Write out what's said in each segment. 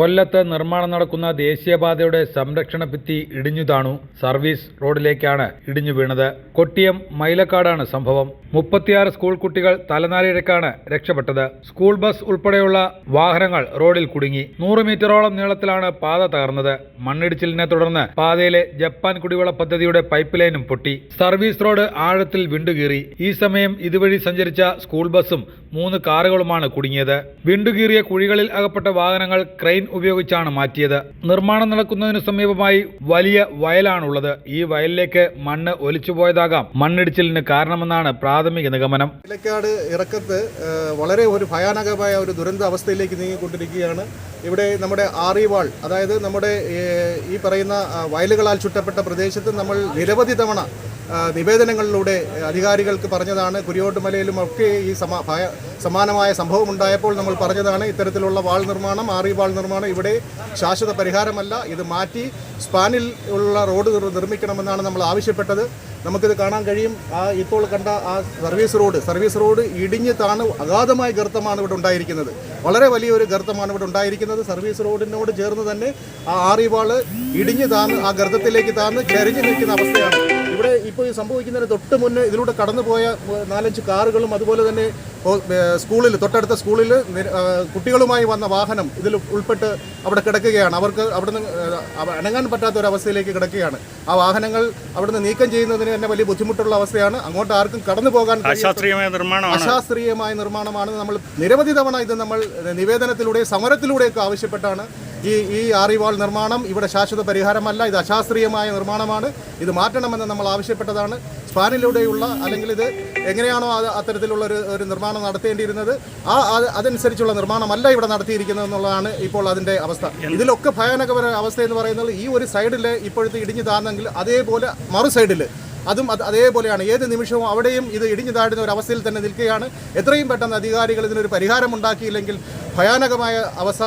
കൊല്ലത്ത് നിർമ്മാണം നടക്കുന്ന ദേശീയപാതയുടെ സംരക്ഷണ ഭിത്തി ഇടിഞ്ഞു താണു. സർവീസ് റോഡിലേക്കാണ് ഇടിഞ്ഞു വീണത്. കൊട്ടിയം മൈലക്കാടാണ് സംഭവം. മുപ്പത്തിയാറ് സ്കൂൾ കുട്ടികൾ തലനാരിഴക്കാണ് രക്ഷപ്പെട്ടത്. സ്കൂൾ ബസ് ഉൾപ്പെടെയുള്ള വാഹനങ്ങൾ റോഡിൽ കുടുങ്ങി. നൂറ് മീറ്ററോളം നീളത്തിലാണ് പാത തകർന്നത്. മണ്ണിടിച്ചിലിനെ തുടർന്ന് പാതയിലെ ജപ്പാൻ കുടിവെള്ള പദ്ധതിയുടെ പൈപ്പ് ലൈനും പൊട്ടി. സർവീസ് റോഡ് ആഴത്തിൽ വിണ്ടുകീറി. ഈ സമയം ഇതുവഴി സഞ്ചരിച്ച സ്കൂൾ ബസ്സും മൂന്ന് കാറുകളുമാണ് കുടുങ്ങിയത്. വിണ്ടുകീറിയ കുഴികളിൽ അകപ്പെട്ട വാഹനങ്ങൾ ക്രെയിൻ ഉപയോഗിച്ചാണ് മാറ്റിയത്. നിർമ്മാണം നടക്കുന്നതിന് സമീപമായി വലിയ വയലാണുള്ളത്. ഈ വയലിലേക്ക് മണ്ണ് ഒലിച്ചുപോയതാകാം മണ്ണിടിച്ചിലിന് കാരണമെന്നാണ് പ്രാഥമിക നിഗമനം. ഇലക്കാട് ഇറക്കത്ത് വളരെ ഒരു ഭയാനകമായ ഒരു ദുരന്ത അവസ്ഥയിലേക്ക് നീങ്ങിക്കൊണ്ടിരിക്കുകയാണ്. ഇവിടെ നമ്മുടെ ആറിവാൾ അതായത് നമ്മുടെ ഈ പറയുന്ന വയലുകളാൽ ചുറ്റപ്പെട്ട പ്രദേശത്ത് നമ്മൾ നിരവധി തവണ നിവേദനങ്ങളിലൂടെ അധികാരികൾക്ക് പറഞ്ഞതാണ്. കുരിയോട്ടുമലയിലും ഒക്കെ ഈ സമാ സമാനമായ സംഭവം ഉണ്ടായപ്പോൾ നമ്മൾ പറഞ്ഞതാണ് ഇത്തരത്തിലുള്ള വാൾ നിർമ്മാണം ആറി വാൾ നിർമ്മാണം ഇവിടെ ശാശ്വത പരിഹാരമല്ല. ഇത് മാറ്റി സ്പാനിൽ ഉള്ള റോഡ് നിർ- നിർമ്മിക്കണമെന്നാണ് നമ്മൾ ആവശ്യപ്പെട്ടത്. നമുക്കിത് കാണാൻ കഴിയും. ആ ഇപ്പോൾ കണ്ട ആ സർവീസ് റോഡ് സർവീസ് റോഡ് ഇടിഞ്ഞ് താണ് അഗാധമായ ഗർത്തമാണ് ഇവിടെ ഉണ്ടായിരിക്കുന്നത്. വളരെ വലിയൊരു ഗർത്തമാണ് ഇവിടെ ഉണ്ടായിരിക്കുന്നത്. സർവീസ് റോഡിനോട് ചേർന്ന് തന്നെ ആ ആറിവാൾ ഇടിഞ്ഞ് താന്ന് ആ ഗർത്തത്തിലേക്ക് താന്ന് ചരിഞ്ഞു നിൽക്കുന്ന അവസ്ഥയാണ്. ഇവിടെ ഇപ്പോൾ ഈ സംഭവിക്കുന്നതിന് തൊട്ട് മുന്നേ ഇതിലൂടെ കടന്നുപോയ പോയ നാലഞ്ച് കാറുകളും അതുപോലെ തന്നെ സ്കൂളിൽ തൊട്ടടുത്ത സ്കൂളിൽ കുട്ടികളുമായി വന്ന വാഹനം ഇതിൽ ഉൾപ്പെട്ട് അവിടെ കിടക്കുകയാണ്. അവർക്ക് അവിടുന്ന് അനങ്ങാൻ പറ്റാത്ത ഒരു അവസ്ഥയിലേക്ക് കിടക്കുകയാണ്. ആ വാഹനങ്ങൾ അവിടുന്ന് നീക്കം ചെയ്യുന്നതിന് തന്നെ വലിയ ബുദ്ധിമുട്ടുള്ള അവസ്ഥയാണ്. അങ്ങോട്ട് ആർക്കും കടന്നു പോകാൻ അശാസ്ത്രീയമായ നിർമ്മാണമാണ്. അശാസ്ത്രീയമായ നിർമ്മാണമാണ് നമ്മൾ നിരവധി തവണ ഇത് നമ്മൾ നിവേദനത്തിലൂടെ സമരത്തിലൂടെയൊക്കെ ആവശ്യപ്പെട്ടാണ്. ഈ ഈ ആറിവാൾ നിർമ്മാണം ഇവിടെ ശാശ്വത പരിഹാരമല്ല ഇത് അശാസ്ത്രീയമായ നിർമ്മാണമാണ്. ഇത് മാറ്റണമെന്ന് നമ്മൾ ആവശ്യപ്പെട്ടതാണ്. സ്പാനിലൂടെയുള്ള അല്ലെങ്കിൽ ഇത് എങ്ങനെയാണോ അത് അത്തരത്തിലുള്ള ഒരു ഒരു നിർമ്മാണം നടത്തേണ്ടിയിരുന്നത് ആ അത് അതനുസരിച്ചുള്ള നിർമ്മാണമല്ല ഇവിടെ നടത്തിയിരിക്കുന്നത് എന്നുള്ളതാണ് ഇപ്പോൾ അതിന്റെ അവസ്ഥ. ഇതിലൊക്കെ ഭയാനകപര അവസ്ഥ എന്ന് പറയുന്നത് ഈ ഒരു സൈഡിൽ ഇപ്പോഴത്തെ ഇടിഞ്ഞു താന്നെങ്കിൽ അതേപോലെ മറു സൈഡിൽ അതും അത് അതേപോലെയാണ്. ഏത് നിമിഷവും അവിടെയും ഇത് ഇടിഞ്ഞു താഴുന്ന ഒരു അവസ്ഥയിൽ തന്നെ നിൽക്കുകയാണ്. എത്രയും പെട്ടെന്ന് അധികാരികൾ ഇതിനൊരു പരിഹാരം ഉണ്ടാക്കിയില്ലെങ്കിൽ ഭയാനകമായ അവസ്ഥ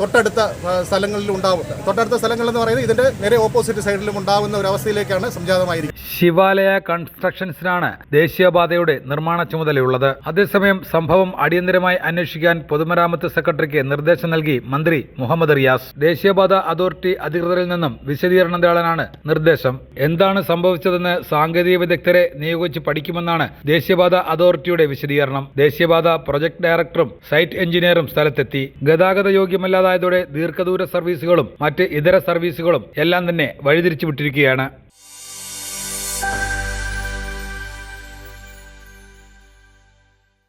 തൊട്ടടുത്ത സ്ഥലങ്ങളിൽ ഉണ്ടാവും. തൊട്ടടുത്ത സ്ഥലങ്ങൾ എന്ന് പറയുന്നത് ഇതിന്റെ നേരെ ഓപ്പോസിറ്റ് സൈഡിലും ഉണ്ടാവുന്ന ഒരു അവസ്ഥയിലേക്കാണ് സംജാതമായിരിക്കുന്നത്. ശിവാലയ കൺസ്ട്രക്ഷൻസിനാണ് ദേശീയപാതയുടെ നിർമ്മാണ ചുമതലയുള്ളത്. അതേസമയം സംഭവം അടിയന്തരമായി അന്വേഷിക്കാൻ പൊതുമരാമത്ത് സെക്രട്ടറിക്ക് നിർദ്ദേശം നൽകി മന്ത്രി മുഹമ്മദ് റിയാസ്. ദേശീയപാത അതോറിറ്റി അധികൃതരിൽ നിന്നും വിശദീകരണം തേടാനാണ് നിർദ്ദേശം. എന്താണ് സംഭവിച്ചതെന്ന് സാങ്കേതിക വിദഗ്ധരെ നിയോഗിച്ച് പഠിക്കുമെന്നാണ് ദേശീയപാത അതോറിറ്റിയുടെ വിശദീകരണം. ദേശീയപാത പ്രൊജക്ട് ഡയറക്ടറും സൈറ്റ് എഞ്ചിനീയറും സ്ഥലത്തെത്തി. ഗതാഗത യോഗ്യമല്ലാതായതോടെ ദീർഘദൂര സർവീസുകളും മറ്റ് ഇതര സർവീസുകളും എല്ലാം തന്നെ വഴിതിരിച്ചു വിട്ടിരിക്കുകയാണ്